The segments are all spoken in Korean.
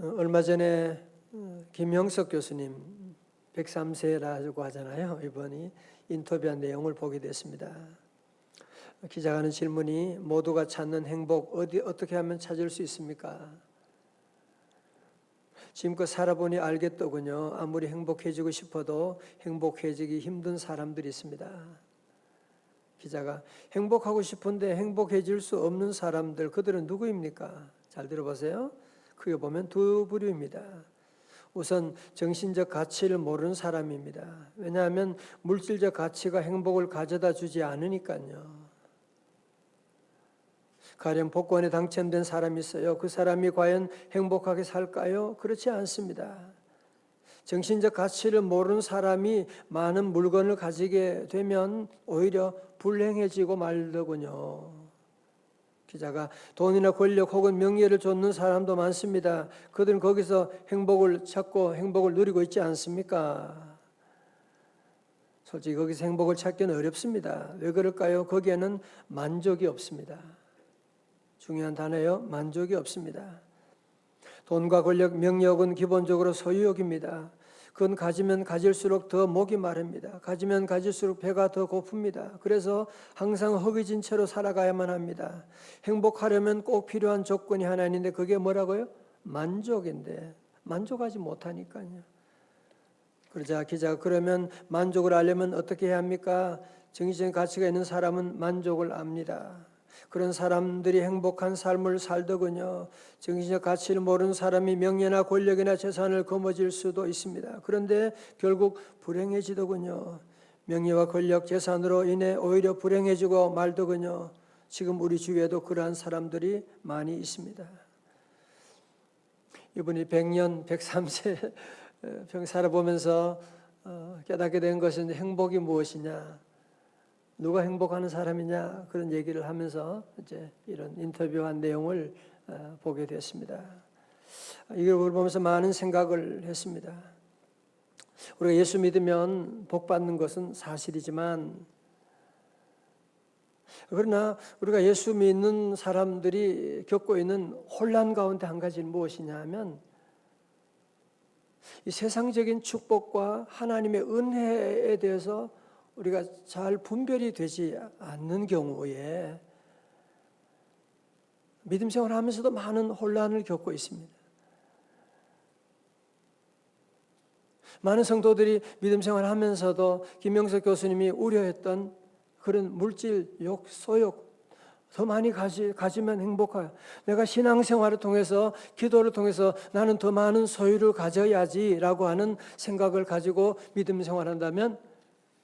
어, 얼마 전에 어, 김영석 교수님 103세라고 하잖아요. 이번이 인터뷰한 내용을 보게 됐습니다. 기자가 하는 질문이 모두가 찾는 행복 어디 어떻게 하면 찾을 수 있습니까? 지금껏 살아보니 알겠더군요. 아무리 행복해지고 싶어도 행복해지기 힘든 사람들이 있습니다. 기자가 행복하고 싶은데 행복해질 수 없는 사람들 그들은 누구입니까? 잘 들어보세요. 크게 보면 두 부류입니다. 우선 정신적 가치를 모르는 사람입니다. 왜냐하면 물질적 가치가 행복을 가져다 주지 않으니까요. 가령 복권에 당첨된 사람이 있어요. 그 사람이 과연 행복하게 살까요? 그렇지 않습니다. 정신적 가치를 모르는 사람이 많은 물건을 가지게 되면 오히려 불행해지고 말더군요. 기자가 돈이나 권력 혹은 명예를 쫓는 사람도 많습니다. 그들은 거기서 행복을 찾고 행복을 누리고 있지 않습니까? 솔직히 거기서 행복을 찾기는 어렵습니다. 왜 그럴까요? 거기에는 만족이 없습니다. 중요한 단어예요. 만족이 없습니다. 돈과 권력, 명예욕은 기본적으로 소유욕입니다. 그건 가지면 가질수록 더 목이 마릅니다. 가지면 가질수록 배가 더 고픕니다. 그래서 항상 허기진 채로 살아가야만 합니다. 행복하려면 꼭 필요한 조건이 하나 있는데 그게 뭐라고요? 만족인데 만족하지 못하니까요. 그러자 기자가 그러면 만족을 알려면 어떻게 해야 합니까? 정신적인 가치가 있는 사람은 만족을 압니다. 그런 사람들이 행복한 삶을 살더군요. 정신적 가치를 모르는 사람이 명예나 권력이나 재산을 거머쥘 수도 있습니다. 그런데 결국 불행해지더군요. 명예와 권력, 재산으로 인해 오히려 불행해지고 말더군요. 지금 우리 주위에도 그러한 사람들이 많이 있습니다. 이분이 100년, 103세 평 살아보면서 어, 깨닫게 된 것은 행복이 무엇이냐? 누가 행복하는 사람이냐 그런 얘기를 하면서 이제 이런 인터뷰한 내용을 어, 보게 됐습니다. 이걸 보면서 많은 생각을 했습니다. 우리가 예수 믿으면 복 받는 것은 사실이지만 그러나 우리가 예수 믿는 사람들이 겪고 있는 혼란 가운데 한 가지는 무엇이냐 하면 이 세상적인 축복과 하나님의 은혜에 대해서 우리가 잘 분별이 되지 않는 경우에 믿음 생활 하면서도 많은 혼란을 겪고 있습니다. 많은 성도들이 믿음 생활 하면서도 김명석 교수님이 우려했던 그런 물질, 욕, 소욕, 더 많이 가지, 가지면 행복해요. 내가 신앙생활을 통해서, 기도를 통해서 나는 더 많은 소유를 가져야지라고 하는 생각을 가지고 믿음 생활한다면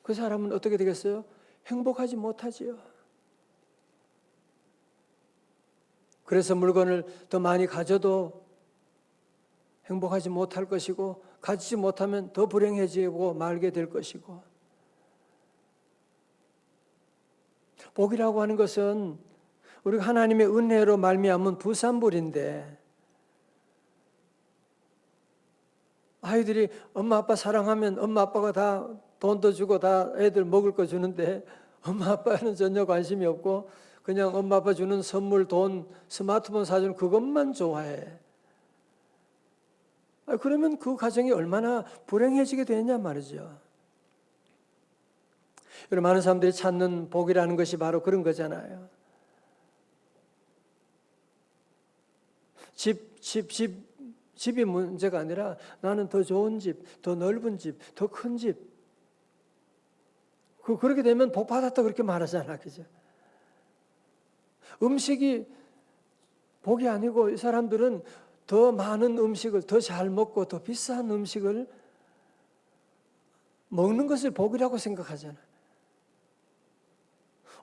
그 사람은 어떻게 되겠어요? 행복하지 못하지요. 그래서 물건을 더 많이 가져도 행복하지 못할 것이고 가지지 못하면 더 불행해지고 말게 될 것이고 복이라고 하는 것은 우리가 하나님의 은혜로 말미암은 부산물인데 아이들이 엄마 아빠 사랑하면 엄마 아빠가 다 돈도 주고 다 애들 먹을 거 주는데 엄마 아빠는 전혀 관심이 없고 그냥 엄마 아빠 주는 선물, 돈, 스마트폰 사주는 그것만 좋아해. 그러면 그 가정이 얼마나 불행해지게 되냐 말이죠. 여러분 많은 사람들이 찾는 복이라는 것이 바로 그런 거잖아요. 집, 집, 집, 집이 문제가 아니라 나는 더 좋은 집, 더 넓은 집, 더 큰 집, 그 그렇게 되면 복 받았다 그렇게 말하잖아, 그죠? 음식이 복이 아니고 이 사람들은 더 많은 음식을 더 잘 먹고 더 비싼 음식을 먹는 것을 복이라고 생각하잖아.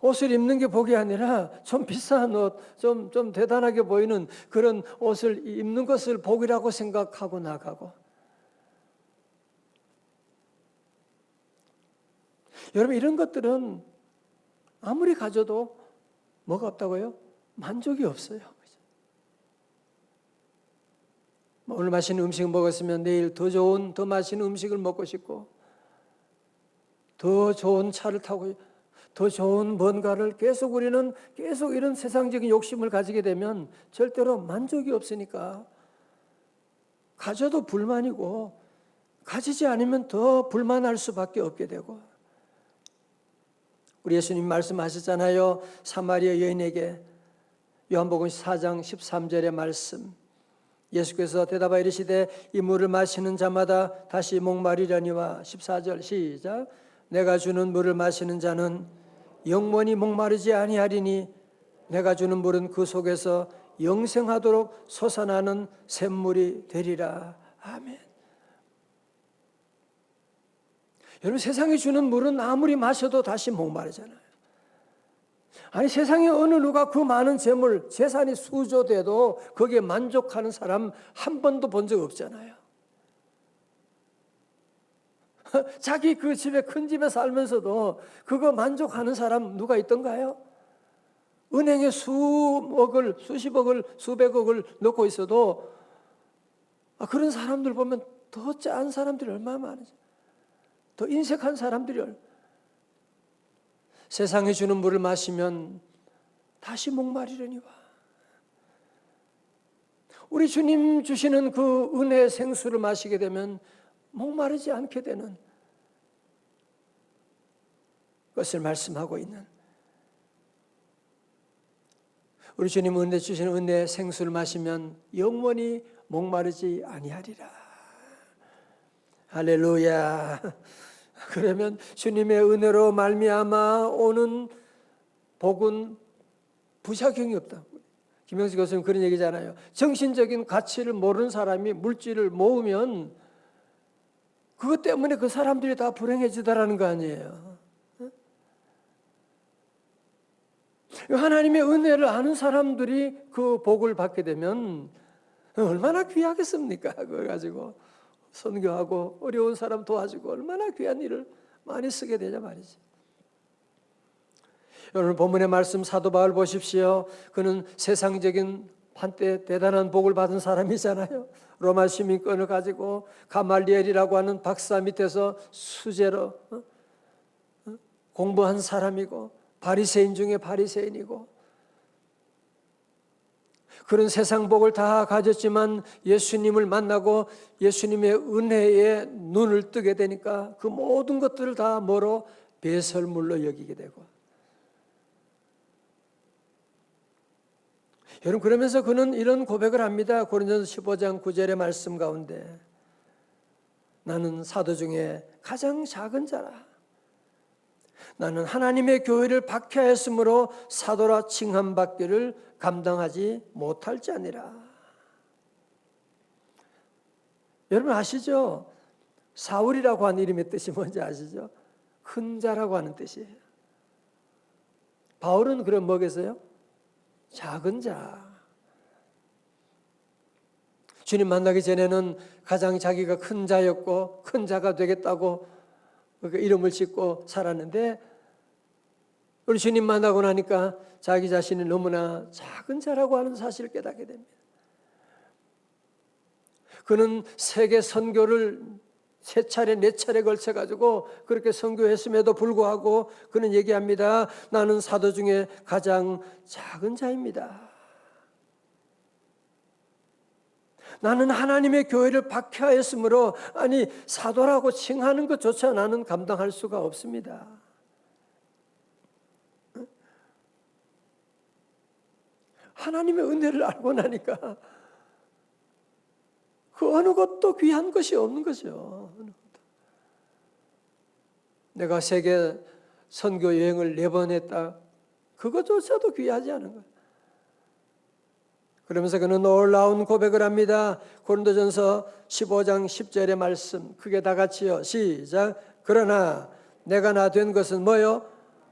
옷을 입는 게 복이 아니라 좀 비싼 옷, 좀, 좀 대단하게 보이는 그런 옷을 입는 것을 복이라고 생각하고 나가고 여러분 이런 것들은 아무리 가져도 뭐가 없다고요? 만족이 없어요. 뭐 오늘 맛있는 음식 먹었으면 내일 더 좋은 더 맛있는 음식을 먹고 싶고 더 좋은 차를 타고 더 좋은 뭔가를 계속 우리는 계속 이런 세상적인 욕심을 가지게 되면 절대로 만족이 없으니까 가져도 불만이고 가지지 않으면 더 불만할 수밖에 없게 되고 우리 예수님 말씀하셨잖아요. 사마리아 여인에게 요한복음 4장 13절의 말씀. 예수께서 대답하여 이르시되 이 물을 마시는 자마다 다시 목마르려니와 14절 시작. 내가 주는 물을 마시는 자는 영원히 목마르지 아니하리니 내가 주는 물은 그 속에서 영생하도록 솟아나는 샘물이 되리라. 아멘. 여러분 세상이 주는 물은 아무리 마셔도 다시 목마르잖아요. 아니 세상에 어느 누가 그 많은 재물, 재산이 수조돼도 거기에 만족하는 사람 한 번도 본 적 없잖아요. 자기 그 집에 큰 집에 살면서도 그거 만족하는 사람 누가 있던가요? 은행에 수억을 수십억을 수백억을 넣고 있어도 아, 그런 사람들 보면 더 짠 사람들이 얼마나 많은지 더 인색한 사람들이 얼 세상에 주는 물을 마시면 다시 목마르려니와 우리 주님 주시는 그 은혜의 생수를 마시게 되면 목마르지 않게 되는 것을 말씀하고 있는 우리 주님 은혜 주시는 은혜의 생수를 마시면 영원히 목마르지 아니하리라. 할렐루야. 그러면 주님의 은혜로 말미암아 오는 복은 부작용이 없다. 김영수 교수님 그런 얘기잖아요. 정신적인 가치를 모르는 사람이 물질을 모으면 그것 때문에 그 사람들이 다 불행해지다라는 거 아니에요. 하나님의 은혜를 아는 사람들이 그 복을 받게 되면 얼마나 귀하겠습니까? 그걸 가지고 선교하고 어려운 사람 도와주고 얼마나 귀한 일을 많이 쓰게 되냐 말이지. 여러분 본문의 말씀 사도 바울 보십시오. 그는 세상적인 한때 대단한 복을 받은 사람이잖아요. 로마 시민권을 가지고 가말리엘이라고 하는 박사 밑에서 수제로 어? 어? 공부한 사람이고 바리새인 중에 바리새인이고 그런 세상 복을 다 가졌지만 예수님을 만나고 예수님의 은혜에 눈을 뜨게 되니까 그 모든 것들을 다 뭐로 배설물로 여기게 되고 여러분 그러면서 그는 이런 고백을 합니다. 고린도서 15장 9절의 말씀 가운데 나는 사도 중에 가장 작은 자라. 나는 하나님의 교회를 박해하였으므로 사도라 칭함받기를 감당하지 못할 자니라. 여러분 아시죠? 사울이라고 하는 이름의 뜻이 뭔지 아시죠? 큰 자라고 하는 뜻이에요. 바울은 그럼 뭐겠어요? 작은 자. 주님 만나기 전에는 가장 자기가 큰 자였고 큰 자가 되겠다고 그 이름을 짓고 살았는데 우리 주님 만나고 나니까 자기 자신이 너무나 작은 자라고 하는 사실을 깨닫게 됩니다. 그는 세계 선교를 세 차례 네 차례 걸쳐 가지고 그렇게 선교했음에도 불구하고 그는 얘기합니다. 나는 사도 중에 가장 작은 자입니다. 나는 하나님의 교회를 박해하였으므로 아니 사도라고 칭하는 것조차 나는 감당할 수가 없습니다. 하나님의 은혜를 알고 나니까 그 어느 것도 귀한 것이 없는 거죠. 내가 세계 선교 여행을 네 번 했다. 그것조차도 귀하지 않은 거예요. 그러면서 그는 놀라운 고백을 합니다. 고린도전서 15장 10절의 말씀 크게 다 같이요. 시작. 그러나 내가 나 된 것은 뭐요?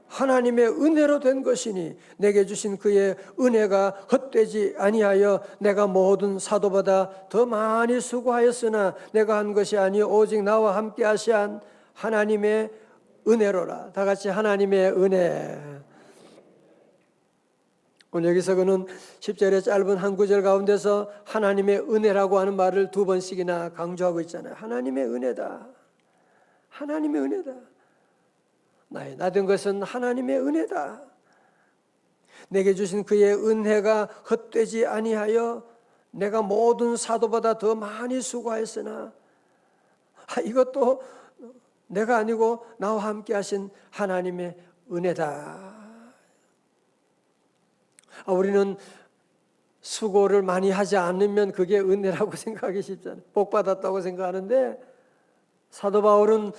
하나님의 은혜로 된 것이니 내게 주신 그의 은혜가 헛되지 아니하여 내가 모든 사도보다 더 많이 수고하였으나 내가 한 것이 아니 오직 나와 함께 하시한 하나님의 은혜로라. 다 같이 하나님의 은혜. 오늘 여기서 그는 10절의 짧은 한 구절 가운데서 하나님의 은혜라고 하는 말을 두 번씩이나 강조하고 있잖아요. 하나님의 은혜다. 하나님의 은혜다. 나의 나된 것은 하나님의 은혜다. 내게 주신 그의 은혜가 헛되지 아니하여 내가 모든 사도보다 더 많이 수고하였으나 아, 이것도 내가 아니고 나와 함께 하신 하나님의 은혜다. 아, 우리는 수고를 많이 하지 않으면 그게 은혜라고 생각하기 쉽잖아요. 복 받았다고 생각하는데 사도 바울은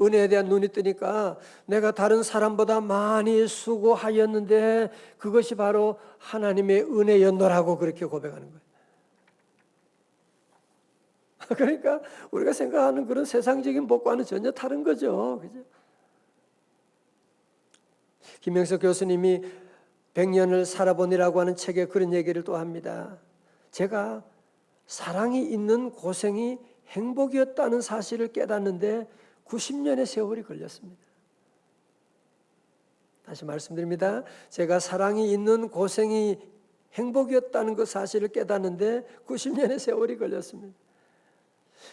은혜에 대한 눈이 뜨니까 내가 다른 사람보다 많이 수고하였는데 그것이 바로 하나님의 은혜였노라고 그렇게 고백하는 거예요. 그러니까 우리가 생각하는 그런 세상적인 복과는 전혀 다른 거죠. 그죠? 김영석 교수님이 100년을 살아보니라고 하는 책에 그런 얘기를 또 합니다. 제가 사랑이 있는 고생이 행복이었다는 사실을 깨닫는데 90년의 세월이 걸렸습니다. 다시 말씀드립니다. 제가 사랑이 있는 고생이 행복이었다는 그 사실을 깨닫는데 90년의 세월이 걸렸습니다.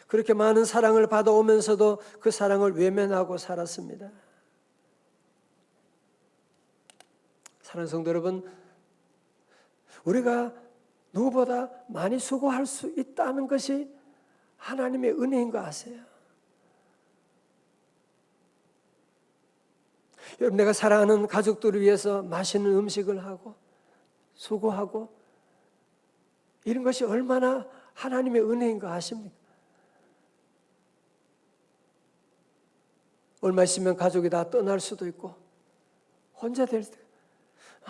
그렇게 많은 사랑을 받아오면서도 그 사랑을 외면하고 살았습니다. 사랑하는 성도 여러분, 우리가 누구보다 많이 수고할 수 있다는 것이 하나님의 은혜인 거 아세요? 여러분, 내가 사랑하는 가족들을 위해서 맛있는 음식을 하고 수고하고 이런 것이 얼마나 하나님의 은혜인 거 아십니까? 얼마 있으면 가족이 다 떠날 수도 있고 혼자 될 때.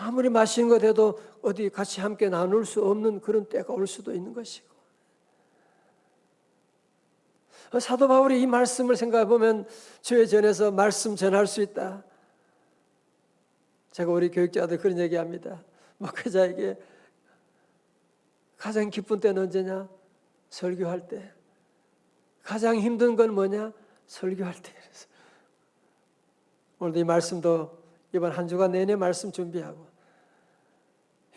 아무리 맛있는 것 해도 어디 같이 함께 나눌 수 없는 그런 때가 올 수도 있는 것이고. 사도 바울이 이 말씀을 생각해 보면 주의 전에서 말씀 전할 수 있다. 제가 우리 교육자들 그런 얘기합니다. 목회자에게 가장 기쁜 때는 언제냐? 설교할 때. 가장 힘든 건 뭐냐? 설교할 때. 그래서 오늘도 이 말씀도 이번 한 주간 내내 말씀 준비하고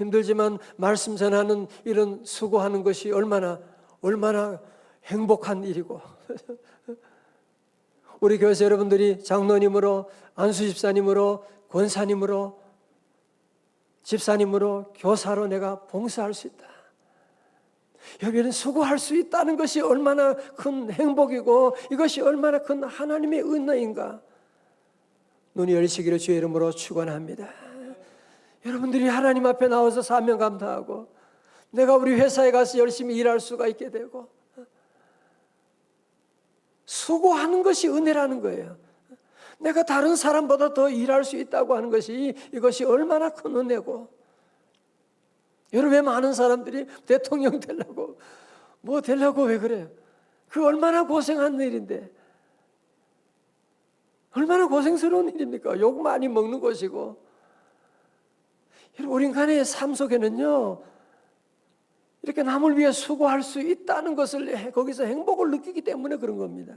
힘들지만 말씀 전하는 이런 수고하는 것이 얼마나 얼마나 행복한 일이고 우리 교회에서 여러분들이 장로님으로 안수 집사님으로 권사님으로 집사님으로 교사로 내가 봉사할 수 있다. 여기는 수고할 수 있다는 것이 얼마나 큰 행복이고 이것이 얼마나 큰 하나님의 은혜인가. 눈이 열리시기를 주의 이름으로 축원합니다. 여러분들이 하나님 앞에 나와서 사명 감사하고 내가 우리 회사에 가서 열심히 일할 수가 있게 되고 수고하는 것이 은혜라는 거예요. 내가 다른 사람보다 더 일할 수 있다고 하는 것이 이것이 얼마나 큰 은혜고 여러분 많은 사람들이 대통령 되려고 뭐 되려고 왜 그래요? 그 얼마나 고생한 일인데 얼마나 고생스러운 일입니까? 욕 많이 먹는 것이고. 우리 인간의 삶 속에는요, 이렇게 남을 위해 수고할 수 있다는 것을 거기서 행복을 느끼기 때문에 그런 겁니다.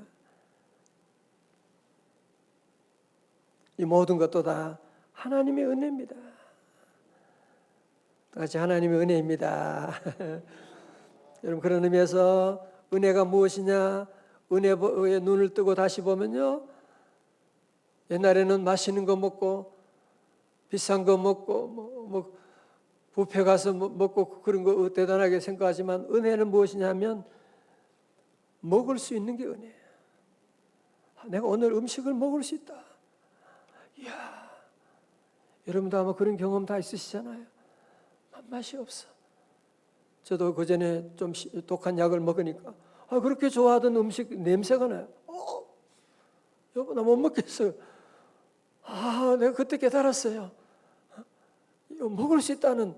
이 모든 것도 다 하나님의 은혜입니다. 같이 하나님의 은혜입니다. 여러분 그런 의미에서 은혜가 무엇이냐? 은혜의 눈을 뜨고 다시 보면요. 옛날에는 맛있는 거 먹고 비싼 거 먹고 뭐, 뭐 부페 가서 뭐 먹고 그런 거 대단하게 생각하지만 은혜는 무엇이냐면 먹을 수 있는 게. 아, 내가 오늘 음식을 먹을 수 있다. 이야, 여러분도 아마 그런 경험 다 있으시잖아요. 맛이 없어. 저도 그 전에 좀 독한 약을 먹으니까 아 그렇게 좋아하던 음식 냄새가 나요. 어, 여보 나 못 먹겠어요. 아, 내가 그때 깨달았어요. 이거 먹을 수 있다는,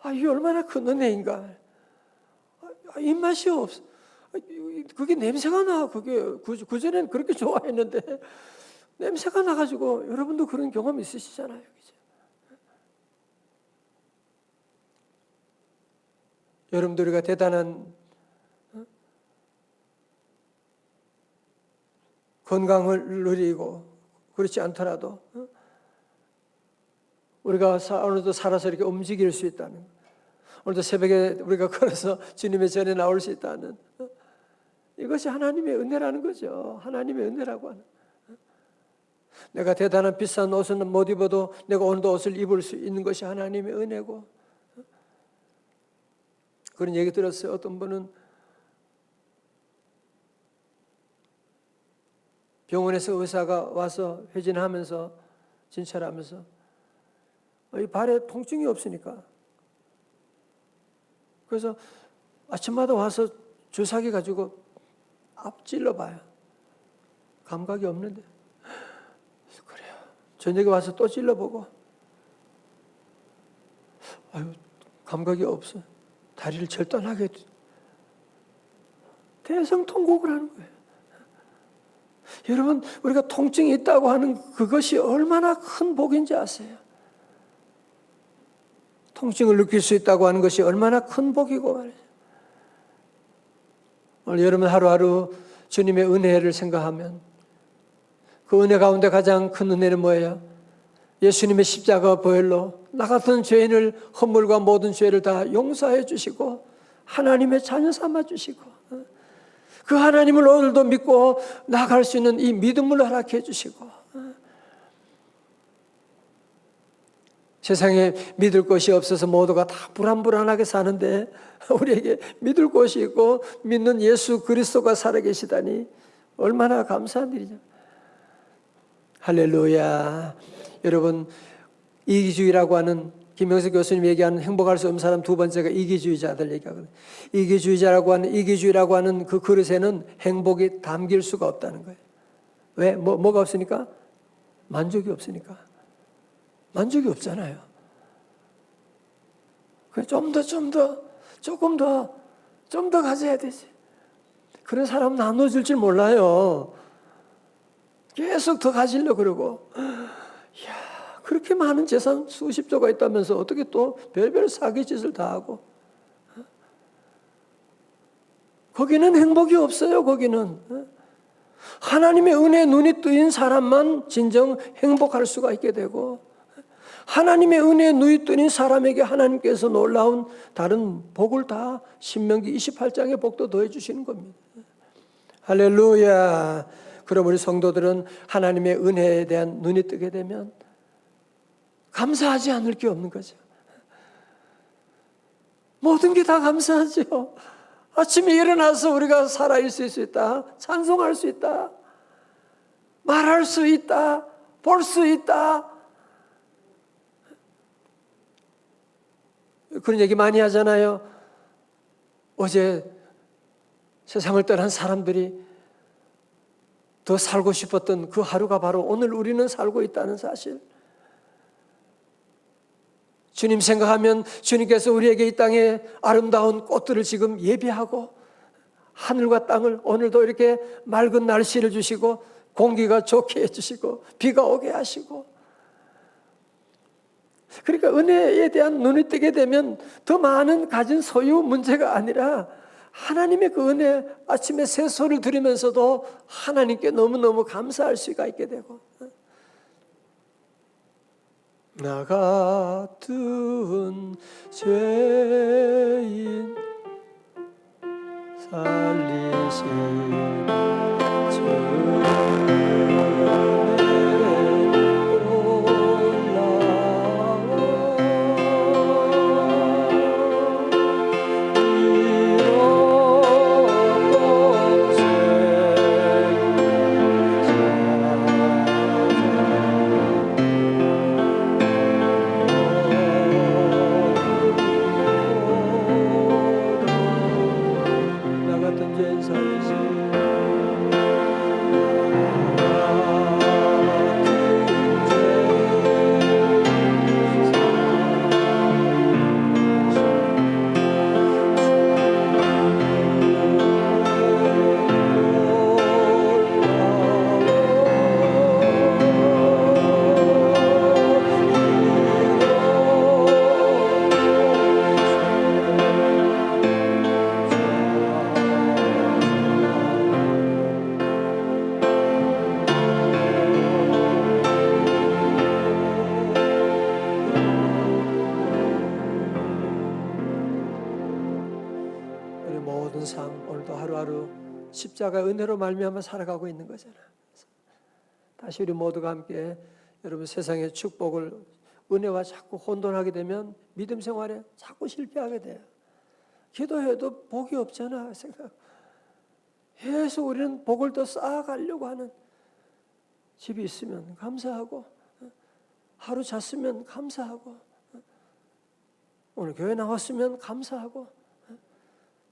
아, 이게 얼마나 큰 은혜인가. 아, 입맛이 없어. 아, 그게 냄새가 나. 그게, 그, 그전엔 그렇게 좋아했는데, 냄새가 나가지고, 여러분도 그런 경험 있으시잖아요. 그죠? 여러분들 우리가 대단한 어? 건강을 누리고 그렇지 않더라도 어? 우리가 오늘도 살아서 이렇게 움직일 수 있다는 오늘도 새벽에 우리가 걸어서 주님의 전에 나올 수 있다는 어? 이것이 하나님의 은혜라는 거죠. 하나님의 은혜라고 하는. 내가 대단한 비싼 옷은 못 입어도 내가 오늘도 옷을 입을 수 있는 것이 하나님의 은혜고 그런 얘기 들었어요. 어떤 분은 병원에서 의사가 와서 회진하면서 진찰하면서 이 발에 통증이 없으니까 그래서 아침마다 와서 주사기 가지고 앞 찔러봐요. 감각이 없는데 그래요. 저녁에 와서 또 찔러보고 아유 감각이 없어. 다리를 절단하게 대성통곡을 하는 거예요. 여러분 우리가 통증이 있다고 하는 그것이 얼마나 큰 복인지 아세요? 통증을 느낄 수 있다고 하는 것이 얼마나 큰 복이고 말이죠. 오늘 여러분 하루하루 주님의 은혜를 생각하면 그 은혜 가운데 가장 큰 은혜는 뭐예요? 예수님의 십자가 보혈로 나 같은 죄인을 허물과 모든 죄를 다 용서해 주시고 하나님의 자녀 삼아 주시고 그 하나님을 오늘도 믿고 나갈 수 있는 이 믿음을 허락해 주시고 세상에 믿을 것이 없어서 모두가 다 불안불안하게 사는데 우리에게 믿을 곳이 있고 믿는 예수 그리스도가 살아계시다니 얼마나 감사한 일이죠. 할렐루야. 여러분 이기주의라고 하는 김영석 교수님 얘기하는 행복할 수 없는 사람 두 번째가 이기주의자들 얘기하거든요. 이기주의자라고 하는 이기주의라고 하는 그 그릇에는 행복이 담길 수가 없다는 거예요. 왜? 뭐, 뭐가 없으니까? 만족이 없으니까. 만족이 없잖아요. 좀 더, 좀 더, 조금 더, 좀 더 가져야 되지. 그런 사람 나눠줄 줄 몰라요. 계속 더 가지려 그러고. 이야, 그렇게 많은 재산 수십조가 있다면서 어떻게 또 별별 사기 짓을 다 하고. 거기는 행복이 없어요, 거기는. 하나님의 은혜에 눈이 뜨인 사람만 진정 행복할 수가 있게 되고, 하나님의 은혜에 눈이 뜨인 사람에게 하나님께서 놀라운 다른 복을 다 신명기 28장의 복도 더해 주시는 겁니다. 할렐루야. 그럼 우리 성도들은 하나님의 은혜에 대한 눈이 뜨게 되면 감사하지 않을 게 없는 거죠. 모든 게 다 감사하죠. 아침에 일어나서 우리가 살아있을 수 있다. 찬송할 수 있다. 말할 수 있다. 볼 수 있다. 그런 얘기 많이 하잖아요. 어제 세상을 떠난 사람들이 더 살고 싶었던 그 하루가 바로 오늘 우리는 살고 있다는 사실. 주님 생각하면 주님께서 우리에게 이 땅에 아름다운 꽃들을 지금 예비하고 하늘과 땅을 오늘도 이렇게 맑은 날씨를 주시고 공기가 좋게 해주시고 비가 오게 하시고 그러니까 은혜에 대한 눈이 뜨게 되면 더 많은 가진 소유 문제가 아니라 하나님의 그 은혜 아침에 새소를 들으면서도 하나님께 너무너무 감사할 수가 있게 되고 나 같은 죄인 살리신 나 모든 삶 오늘도 하루하루 십자가 은혜로 말미암아 살아가고 있는 거잖아. 다시 우리 모두가 함께 여러분 세상의 축복을 은혜와 자꾸 혼돈하게 되면 믿음 생활에 자꾸 실패하게 돼요. 기도해도 복이 없잖아 생각. 계속 우리는 복을 더 쌓아가려고 하는 집이 있으면 감사하고 하루 잤으면 감사하고 오늘 교회 나왔으면 감사하고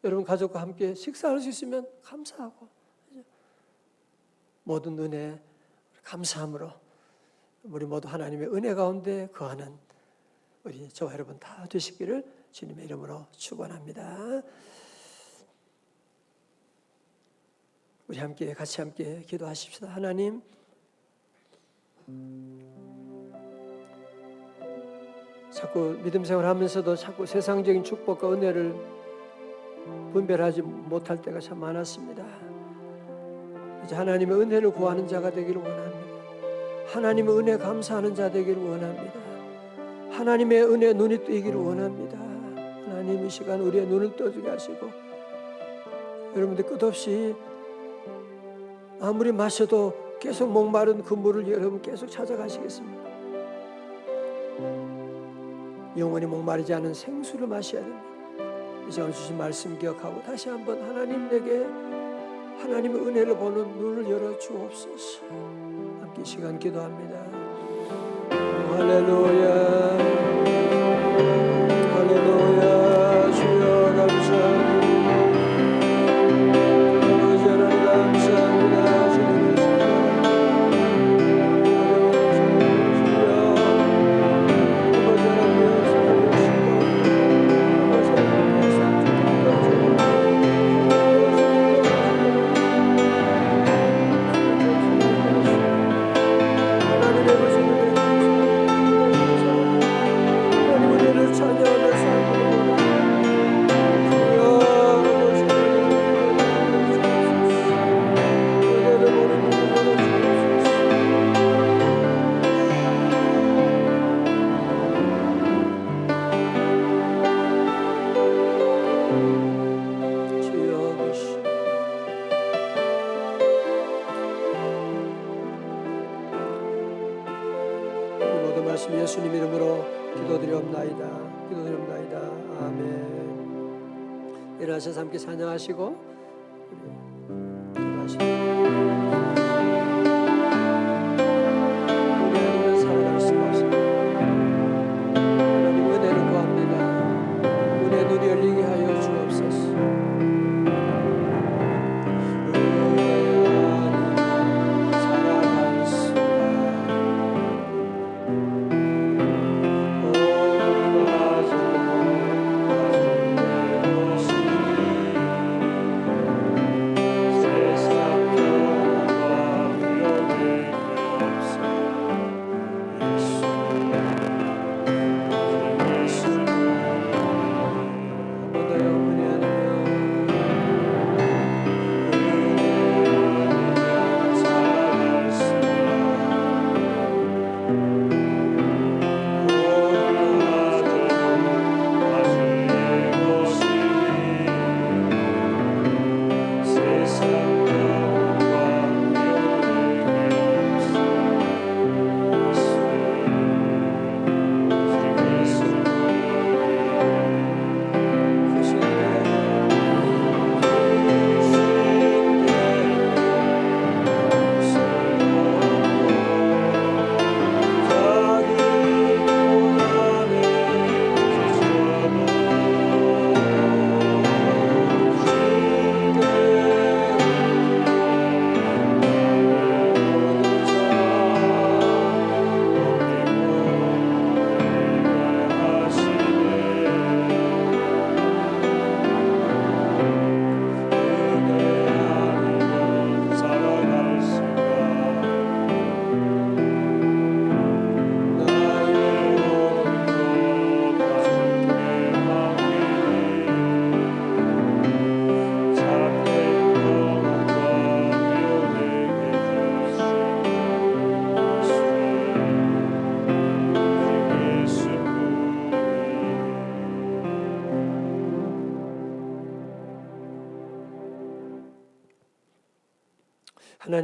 여러분 가족과 함께 식사할 수 있으면 감사하고 모든 은혜 감사함으로 우리 모두 하나님의 은혜 가운데 거하는 우리 저와 여러분 다 되시기를 주님의 이름으로 축원합니다. 우리 함께 같이 함께 기도하십시다. 하나님 자꾸 믿음 생활하면서도 자꾸 세상적인 축복과 은혜를 분별하지 못할 때가 참 많았습니다. 이제 하나님의 은혜를 구하는 자가 되기를 원합니다. 하나님의 은혜 감사하는 자 되기를 원합니다. 하나님의 은혜 눈이 뜨기를 원합니다. 하나님 이 시간 우리의 눈을 떠주게 하시고 여러분들 끝없이 아무리 마셔도 계속 목마른 그 물을 여러분 계속 찾아가시겠습니다. 영원히 목마르지 않은 생수를 마셔야 됩니다. 이제 주신 말씀 기억하고 다시 한번 하나님에게 하나님의 은혜를 보는 눈을 열어 주옵소서. 함께 이 시간 기도합니다. 할렐루야. 아멘. 일어나셔서 함께 찬양하시고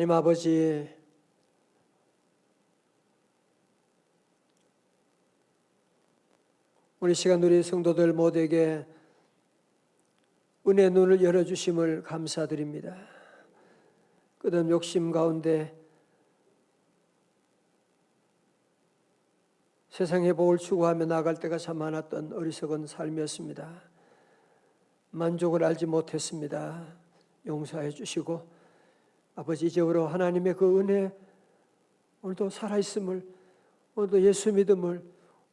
하나님 아버지 우리 시간 우리 성도들 모두에게 은혜 눈을 열어주심을 감사드립니다. 끝없는 욕심 가운데 세상의 복을 추구하며 나갈 때가 참 많았던 어리석은 삶이었습니다. 만족을 알지 못했습니다. 용서해 주시고 아버지 이제로 하나님의 그 은혜 오늘도 살아있음을 오늘도 예수 믿음을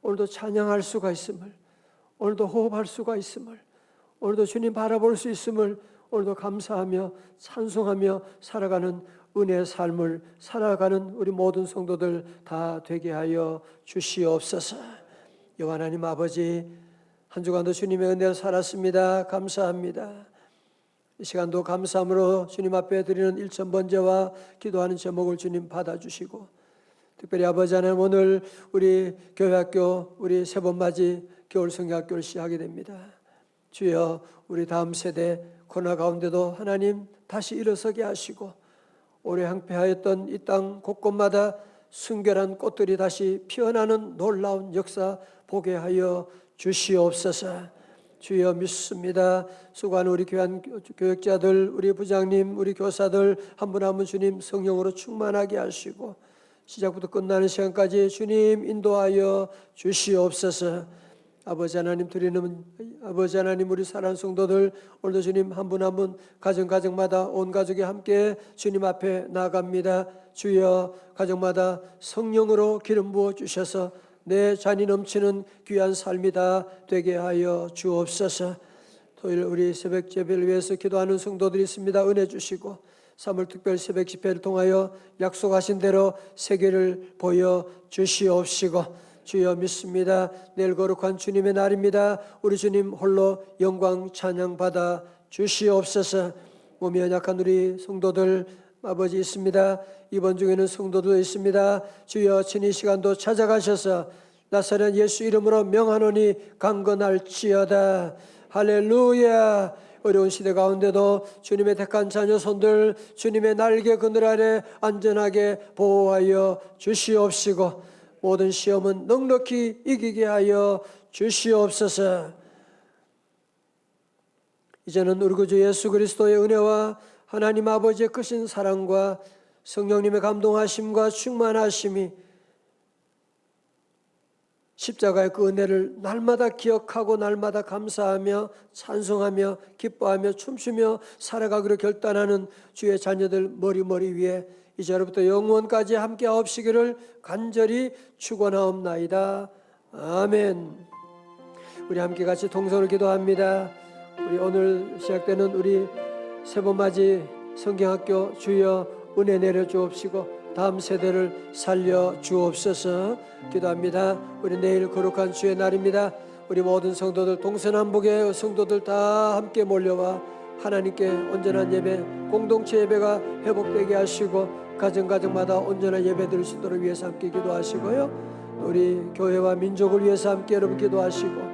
오늘도 찬양할 수가 있음을 오늘도 호흡할 수가 있음을 오늘도 주님 바라볼 수 있음을 오늘도 감사하며 찬송하며 살아가는 은혜의 삶을 살아가는 우리 모든 성도들 다 되게 하여 주시옵소서. 여호와 하나님 아버지 한 주간도 주님의 은혜로 살았습니다. 감사합니다. 이 시간도 감사함으로 주님 앞에 드리는 일천 번제와 기도하는 제목을 주님 받아주시고 특별히 아버지 하나님 오늘 우리 교회학교 우리 세번 맞이 겨울 성경학교를 시작하게 됩니다. 주여 우리 다음 세대 코로나 가운데도 하나님 다시 일어서게 하시고 오래 항폐하였던 이 땅 곳곳마다 순결한 꽃들이 다시 피어나는 놀라운 역사 보게 하여 주시옵소서. 주여 믿습니다. 수고하는 우리 교한 교육자들, 우리 부장님, 우리 교사들 한 분 한 분 주님 성령으로 충만하게 하시고 시작부터 끝나는 시간까지 주님 인도하여 주시옵소서. 아버지 하나님 드리는 아버지 하나님 우리 사랑하는 성도들 오늘도 주님 한 분 한 분 가정 가정마다 온 가족이 함께 주님 앞에 나갑니다. 주여 가정마다 성령으로 기름 부어 주셔서 내 잔이 넘치는 귀한 삶이 다 되게 하여 주옵소서. 토요일 우리 새벽 예배를 위해서 기도하는 성도들이 있습니다. 은혜 주시고 3월 특별 새벽 집회를 통하여 약속하신 대로 세계를 보여 주시옵시고 주여 믿습니다. 내일 거룩한 주님의 날입니다. 우리 주님 홀로 영광 찬양 받아 주시옵소서. 몸이 연약한 우리 성도들 아버지 있습니다. 이번 중에는 성도도 있습니다. 주여 친히 시간도 찾아가셔서 나사렛 예수 이름으로 명하노니 강건할지어다. 할렐루야. 어려운 시대 가운데도 주님의 택한 자녀 손들 주님의 날개 그늘 아래 안전하게 보호하여 주시옵시고 모든 시험은 넉넉히 이기게 하여 주시옵소서. 이제는 우리 구주 예수 그리스도의 은혜와 하나님 아버지의 크신 사랑과 성령님의 감동하심과 충만하심이 십자가의 그 은혜를 날마다 기억하고 날마다 감사하며 찬송하며 기뻐하며 춤추며 살아가기로 결단하는 주의 자녀들 머리머리 위에 이제로부터 영원까지 함께 하옵시기를 간절히 축원하옵나이다. 아멘. 우리 함께 같이 동서를 기도합니다. 우리 오늘 시작되는 우리 세번맞이 성경학교 주여 은혜 내려 주옵시고 다음 세대를 살려 주옵소서 기도합니다. 우리 내일 거룩한 주의 날입니다. 우리 모든 성도들 동서남북의 성도들 다 함께 몰려와 하나님께 온전한 예배 공동체 예배가 회복되게 하시고 가정 가정마다 온전한 예배 드릴 수 있도록 위해서 함께 기도하시고요. 우리 교회와 민족을 위해서 함께 여러분 기도하시고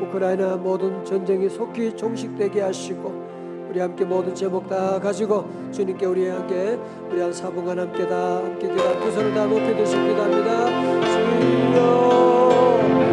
우크라이나 모든 전쟁이 속히 종식되게 하시고 우리 함께 모든 제목 다 가지고 주님께 우리 함께 우리 한 사분간 함께 다 함께 기도 두 손을 다 높이 합니다. 주여 주여